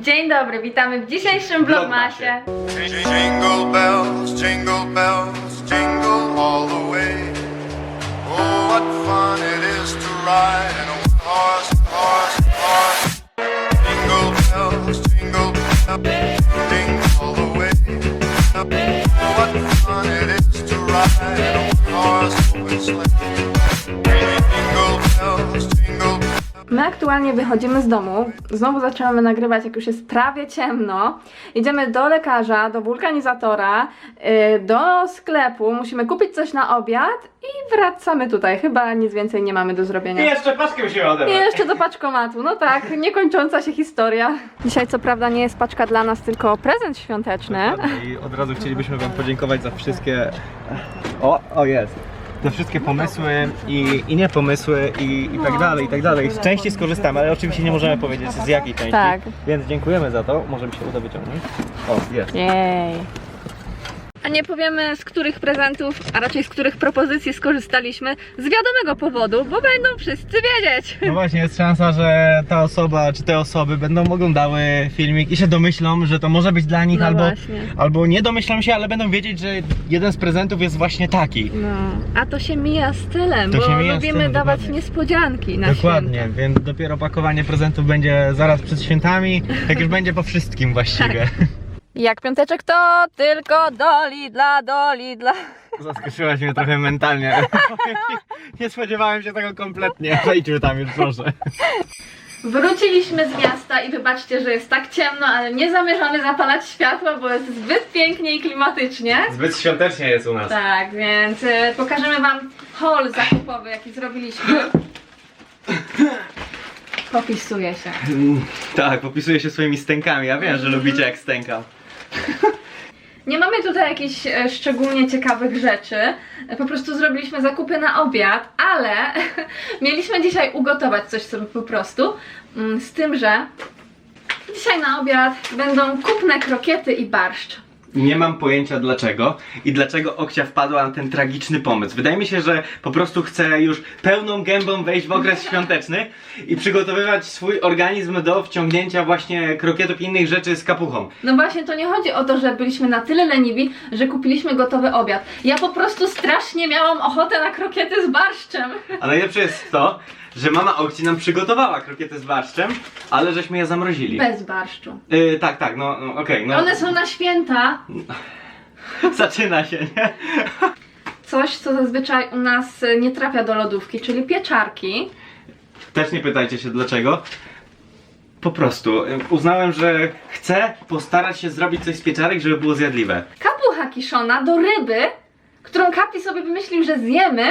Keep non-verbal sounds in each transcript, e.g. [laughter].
Dzień dobry, witamy w dzisiejszym vlogmasie. Jingle bells, jingle bells, jingle all the way. Oh, what fun it is to ride in a horse, horse, horse. Jingle bells, jingle bells, jingle all the way. Oh, what fun it is to ride in a horse open sleigh. Aktualnie wychodzimy z domu. Znowu zaczynamy nagrywać, jak już jest prawie ciemno. Idziemy do lekarza, do wulkanizatora, yy, do sklepu. Musimy kupić coś na obiad i wracamy tutaj. Chyba nic więcej nie mamy do zrobienia. I jeszcze paczkę musimy I odebrać. jeszcze do paczkomatu. No tak, niekończąca się historia. Dzisiaj co prawda nie jest paczka dla nas, tylko prezent świąteczny. I od razu chcielibyśmy wam podziękować za wszystkie... O, o jest. Za wszystkie pomysły i, i nie pomysły i, i tak dalej, i tak dalej. Z części skorzystamy, ale oczywiście nie możemy powiedzieć z jakiej części. Tak. Więc dziękujemy za to. Może mi się uda wyciągnąć. O, jest. Jej. A nie powiemy z których prezentów, a raczej z których propozycji skorzystaliśmy z wiadomego powodu, bo będą wszyscy wiedzieć. No właśnie, jest szansa, że ta osoba, czy te osoby będą oglądały filmik i się domyślą, że to może być dla nich, No albo, właśnie. albo nie domyślą się, ale będą wiedzieć, że jeden z prezentów jest właśnie taki. No, a to się mija stylem, To bo się mija lubimy stylem, dawać dokładnie. niespodzianki na Dokładnie, święta. więc dopiero pakowanie prezentów będzie zaraz przed świętami, jak już będzie po wszystkim właściwie. [laughs] Jak piąteczek to tylko do Lidla, do Lidla. Zaskoczyłaś mnie trochę mentalnie. [laughs] Nie spodziewałem się tego kompletnie. Wejdźmy tam już proszę. Wróciliśmy z miasta i wybaczcie, że jest tak ciemno, ale nie zamierzamy zapalać światła, bo jest zbyt pięknie i klimatycznie. Zbyt świątecznie jest u nas. Tak, więc y, pokażemy wam haul zakupowy, jaki zrobiliśmy. Popisuje się. Tak, popisuję się swoimi stękami. Ja wiem, że lubicie jak stękam. [laughs] Nie mamy tutaj jakichś e, szczególnie ciekawych rzeczy. Po prostu zrobiliśmy zakupy na obiad, ale [laughs] mieliśmy dzisiaj ugotować coś sobie po prostu. Mm, Z tym, że dzisiaj na obiad będą kupne krokiety i barszcz. Nie mam pojęcia dlaczego i dlaczego Okcia wpadła na ten tragiczny pomysł. Wydaje mi się, że po prostu chce już pełną gębą wejść w okres [laughs] świąteczny i przygotowywać swój organizm do wciągnięcia właśnie krokietów i innych rzeczy z kapuchą. No właśnie, to nie chodzi o to, że byliśmy na tyle leniwi, że kupiliśmy gotowy obiad. Ja po prostu strasznie miałam ochotę na krokiety z barszczem. A najlepsze jest to, że mama Okci nam przygotowała krokiety z barszczem, ale żeśmy je zamrozili. Bez barszczu. Yy, tak, tak, no, no okej, no. One są na święta. [laughs] Zaczyna się, nie? Coś, co zazwyczaj u nas y, nie trafia do lodówki, czyli pieczarki. Też nie pytajcie się dlaczego. Po prostu y, uznałem, że chcę postarać się zrobić coś z pieczarek, żeby było zjadliwe. Kapucha kiszona do ryby, którą Kapi sobie wymyślił, że zjemy,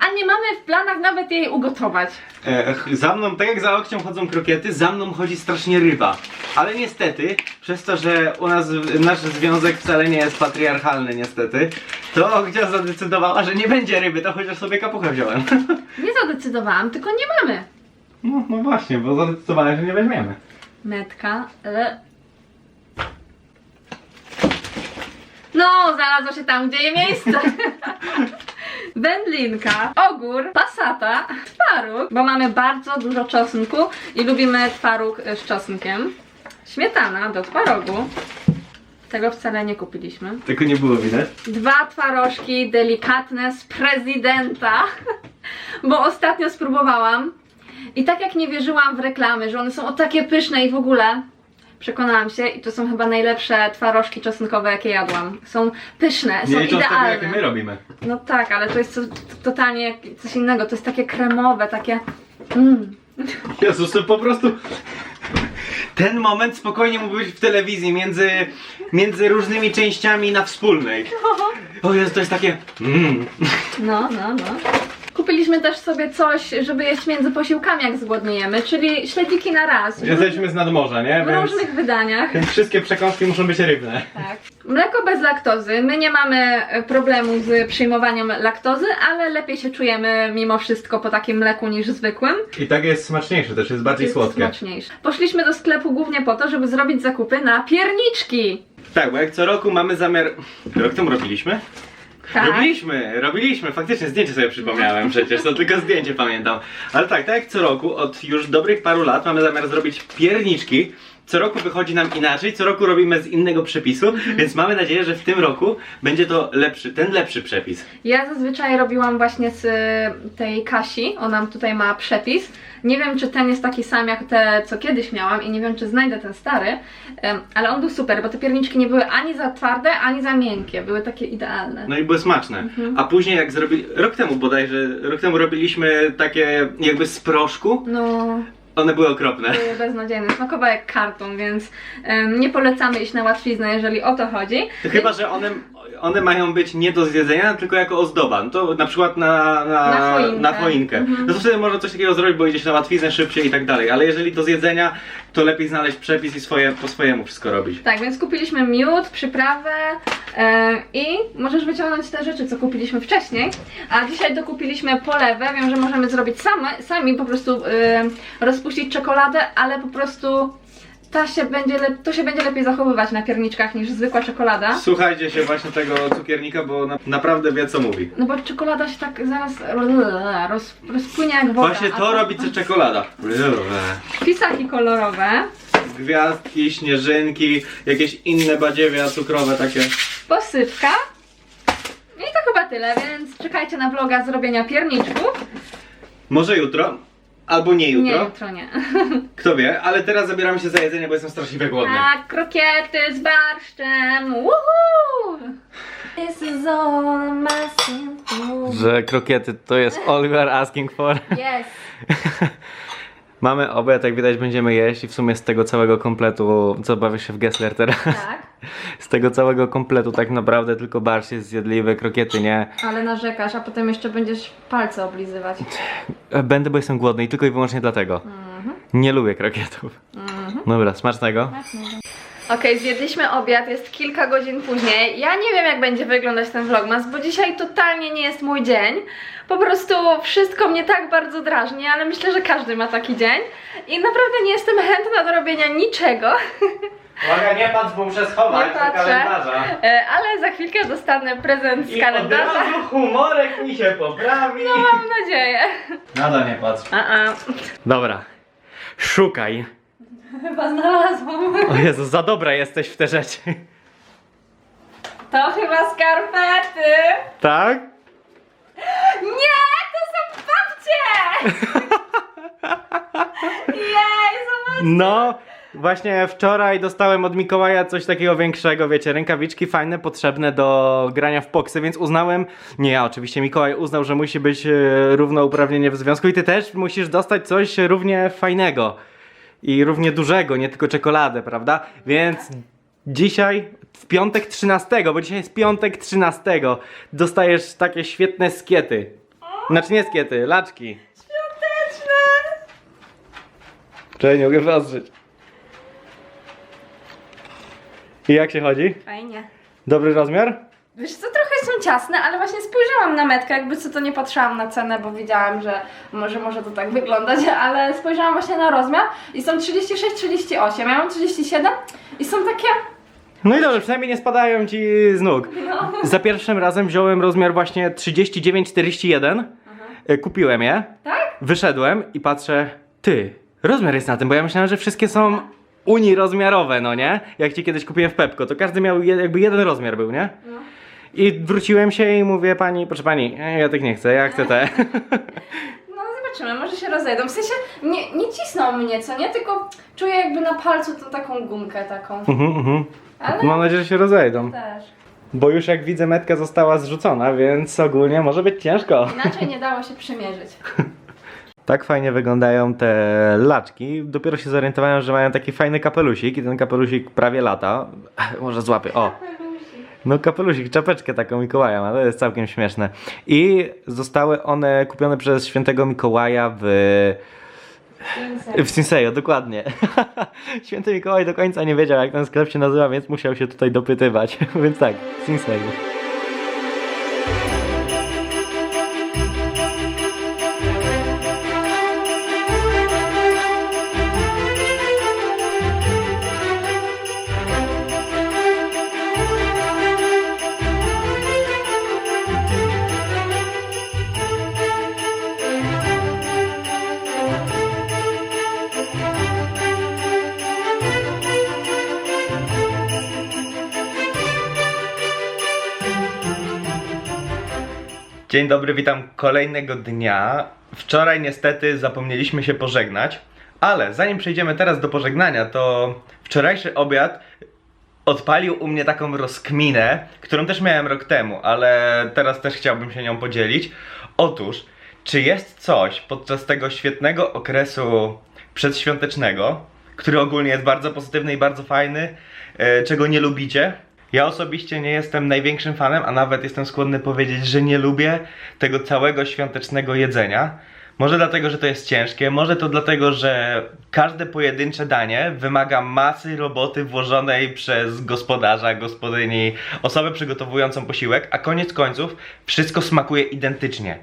a nie mamy w planach nawet jej ugotować. E, ch- za mną, tak jak za okcią chodzą krokiety, za mną chodzi strasznie ryba. Ale niestety, przez to, że u nas w- nasz związek wcale nie jest patriarchalny niestety, to Okcia zadecydowała, że nie będzie ryby, to chociaż sobie kapuchę wziąłem. [laughs] Nie zadecydowałam, tylko nie mamy. No, no właśnie, bo zadecydowałem, że nie weźmiemy. Metka, ale... No, znalazło się tam, gdzie je miejsce. [laughs] Wędlinka, ogór, pasata, twaróg, bo mamy bardzo dużo czosnku i lubimy twaróg y, z czosnkiem. Śmietana do twarogu. Tego wcale nie kupiliśmy. Tylko nie było widać. Dwa twarożki delikatne z prezydenta, [laughs] bo ostatnio spróbowałam i tak jak nie wierzyłam w reklamy, że one są o takie pyszne i w ogóle, przekonałam się i to są chyba najlepsze twarożki czosnkowe jakie jadłam. Są pyszne, są Nie licząc tego, jakie my robimy. No tak, ale to jest co, totalnie jak- coś innego, to jest takie kremowe, takie... Mm. Jezus, to po prostu... Ten moment spokojnie mógł być w telewizji między, między różnymi częściami na wspólnej. O Jezu, to jest takie... Mm. No, no, no. Kupiliśmy też sobie coś, żeby jeść między posiłkami, jak zgłodniejemy, czyli śledziki na raz. W, Jesteśmy z nadmorza, nie? w Więc, różnych wydaniach. więc wszystkie przekąski muszą być rybne. Tak. Mleko bez laktozy. My nie mamy e, problemu z przyjmowaniem laktozy, ale lepiej się czujemy mimo wszystko po takim mleku niż zwykłym. I tak jest smaczniejsze, też jest bardziej Jest słodkie. smaczniejsze. Poszliśmy do sklepu głównie po to, żeby zrobić zakupy na pierniczki. Tak, bo jak co roku mamy zamiar... Rok temu robiliśmy? Tak. Robiliśmy, robiliśmy, faktycznie zdjęcie sobie przypomniałem przecież, to tylko zdjęcie pamiętam. Ale tak, tak jak co roku, od już dobrych paru lat mamy zamiar zrobić pierniczki co roku wychodzi nam inaczej, co roku robimy z innego przepisu, więc mamy nadzieję, że w tym roku będzie to lepszy, ten lepszy przepis. Ja zazwyczaj robiłam właśnie z y, tej Kasi, ona tutaj ma przepis. Nie wiem, czy ten jest taki sam jak te, co kiedyś miałam i nie wiem, czy znajdę ten stary, em, ale on był super, bo te pierniczki nie były ani za twarde, ani za miękkie, były takie idealne. No i były smaczne. A później jak zrobili, rok temu bodajże, rok temu robiliśmy takie jakby z proszku, No, one były okropne. były beznadziejne, smakowały jak karton, więc em, nie polecamy iść na łatwiznę, jeżeli o to chodzi. To chyba, że one, one mają być nie do zjedzenia, tylko jako ozdoba. No to na przykład na, na, Na choinkę. na choinkę. Mhm. No to wtedy można coś takiego zrobić, bo idziesz na łatwiznę szybciej i tak dalej. Ale jeżeli do zjedzenia, to lepiej znaleźć przepis i swoje, po swojemu wszystko robić. Tak, więc kupiliśmy miód, przyprawę i możesz wyciągnąć te rzeczy, co kupiliśmy wcześniej. A dzisiaj dokupiliśmy polewę. Wiem, że możemy zrobić same, sami po prostu e, rozpuścić czekoladę, ale po prostu ta się będzie to się będzie lepiej zachowywać na pierniczkach niż zwykła czekolada. Słuchajcie się właśnie tego cukiernika, bo na, naprawdę wie co mówi. No bo czekolada się tak zaraz roz, rozpłynie jak woda. Właśnie to robi co czekolada. Pisaki kolorowe, Gwiazdki, śnieżynki, jakieś inne badziewia cukrowe takie. Posypka. I to chyba tyle, więc czekajcie na vloga zrobienia pierniczków. Może jutro, albo nie jutro. Nie, jutro nie. [laughs] Kto wie, ale teraz zabieramy się za jedzenie, bo jestem straszliwie głodny. Tak, krokiety z barszczem. Woohoo! This is all I'm asking for. Że krokiety to jest all we are asking for. Yes. [laughs] Mamy obiad, jak widać będziemy jeść i w sumie z tego całego kompletu, co bawisz się w Gessler teraz? Tak, [laughs] Z tego całego kompletu tak naprawdę tylko barsz jest zjadliwy, krokiety nie. ale narzekasz, a potem jeszcze będziesz palce oblizywać. Będę, bo jestem głodny i tylko i wyłącznie dlatego. Mhm. Nie lubię krokietów. Dobra, smacznego. Okej, zjedliśmy obiad, jest kilka godzin później. Ja nie wiem, jak będzie wyglądać ten vlogmas, bo dzisiaj totalnie nie jest mój dzień. Po prostu wszystko mnie tak bardzo drażni, ale myślę, że każdy ma taki dzień. I naprawdę nie jestem chętna do robienia niczego. [laughs] Uwaga, nie patrz, bo muszę schować Nie patrzę. E, Ale za chwilkę dostanę prezent z I od kalendarza. razu humorek mi się poprawi. No mam nadzieję. Nadal nie patrz. A, a. Dobra, szukaj. [laughs] Chyba znalazłam. O Jezu, za dobra jesteś w te rzeczy. To chyba skarpety. Tak? Nie, to są babcie! [laughs] Jej, zobacz. No, właśnie wczoraj dostałem od Mikołaja coś takiego większego, wiecie, rękawiczki fajne, potrzebne do grania w poksy, więc uznałem, nie ja oczywiście, Mikołaj uznał, że musi być e, równouprawnienie w związku i ty też musisz dostać coś równie fajnego i równie dużego, nie tylko czekoladę, prawda? Więc dzisiaj, w piątek 13, bo dzisiaj jest piątek 13, dostajesz takie świetne skiety. Znaczy nie skiety, laczki. Świąteczne. Czekaj, nie mogę patrzeć. I jak się chodzi? Fajnie. Dobry rozmiar? Wiesz co, trochę są ciasne, ale właśnie spojrzałam na metkę, jakby co to nie patrzyłam na cenę, bo wiedziałam, że może może to tak wyglądać, [laughs] ale spojrzałam właśnie na rozmiar i są 36-38, ja mam 37 i są takie... No i dobrze, przynajmniej nie spadają ci z nóg. No. Za pierwszym razem wziąłem rozmiar właśnie 39-41. E, Kupiłem je, Tak? wyszedłem i patrzę, ty, rozmiar jest na tym, bo ja myślałem, że wszystkie są unirozmiarowe, no nie? Jak ci kiedyś kupiłem w Pepko, to każdy miał je, jakby jeden rozmiar był, nie? No. I wróciłem się i mówię pani, proszę pani, e, ja tych nie chcę, ja chcę te. [laughs] No zobaczymy, może się rozejdą. W sensie nie, nie cisną mnie, co nie? Tylko czuję jakby na palcu tą taką gumkę taką. Mhm, mhm. Ale Mam nadzieję, że się rozejdą. też. Bo już jak widzę metka została zrzucona, więc ogólnie może być ciężko. Inaczej nie [laughs] dało się przymierzyć. Tak fajnie wyglądają te laczki. Dopiero się zorientowałem, że mają taki fajny kapelusik i ten kapelusik prawie lata. [laughs] Może złapię. O! No kapelusik, czapeczkę taką Mikołaja ma, to jest całkiem śmieszne. I zostały one kupione przez świętego Mikołaja w... W Sinseyo, dokładnie. [laughs] Święty Mikołaj do końca nie wiedział jak ten sklep się nazywa, więc musiał się tutaj dopytywać. [laughs] więc tak, Sinseyo. Dzień dobry, witam kolejnego dnia. Wczoraj niestety zapomnieliśmy się pożegnać, ale zanim przejdziemy teraz do pożegnania, to wczorajszy obiad odpalił u mnie taką rozkminę, którą też miałem rok temu, ale teraz też chciałbym się nią podzielić. Otóż, czy jest coś podczas tego świetnego okresu przedświątecznego, który ogólnie jest bardzo pozytywny i bardzo fajny, e, czego nie lubicie? Ja osobiście nie jestem największym fanem, a nawet jestem skłonny powiedzieć, że nie lubię tego całego świątecznego jedzenia. Może dlatego, że to jest ciężkie, może to dlatego, że każde pojedyncze danie wymaga masy roboty włożonej przez gospodarza, gospodyni, osobę przygotowującą posiłek, a koniec końców wszystko smakuje identycznie.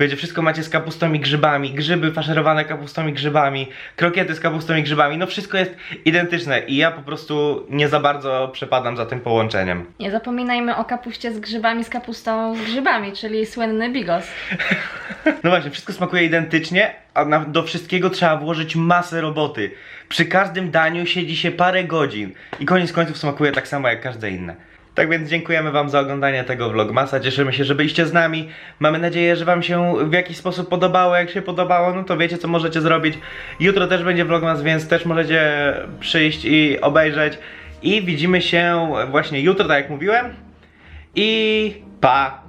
Wiecie, wszystko macie z kapustą i grzybami, grzyby faszerowane kapustą i grzybami, krokiety z kapustą i grzybami, no wszystko jest identyczne i ja po prostu nie za bardzo przepadam za tym połączeniem. Nie zapominajmy o kapuście z grzybami, z kapustą z grzybami, czyli słynny bigos. [laughs] No właśnie, wszystko smakuje identycznie, a na, do wszystkiego trzeba włożyć masę roboty. Przy każdym daniu siedzi się parę godzin i koniec końców smakuje tak samo jak każde inne. Tak więc dziękujemy Wam za oglądanie tego vlogmasa, cieszymy się, że byliście z nami. Mamy nadzieję, że Wam się w jakiś sposób podobało. Jak się podobało, no to wiecie co możecie zrobić. Jutro też będzie vlogmas, więc też możecie przyjść i obejrzeć. I widzimy się właśnie jutro, tak jak mówiłem. I pa!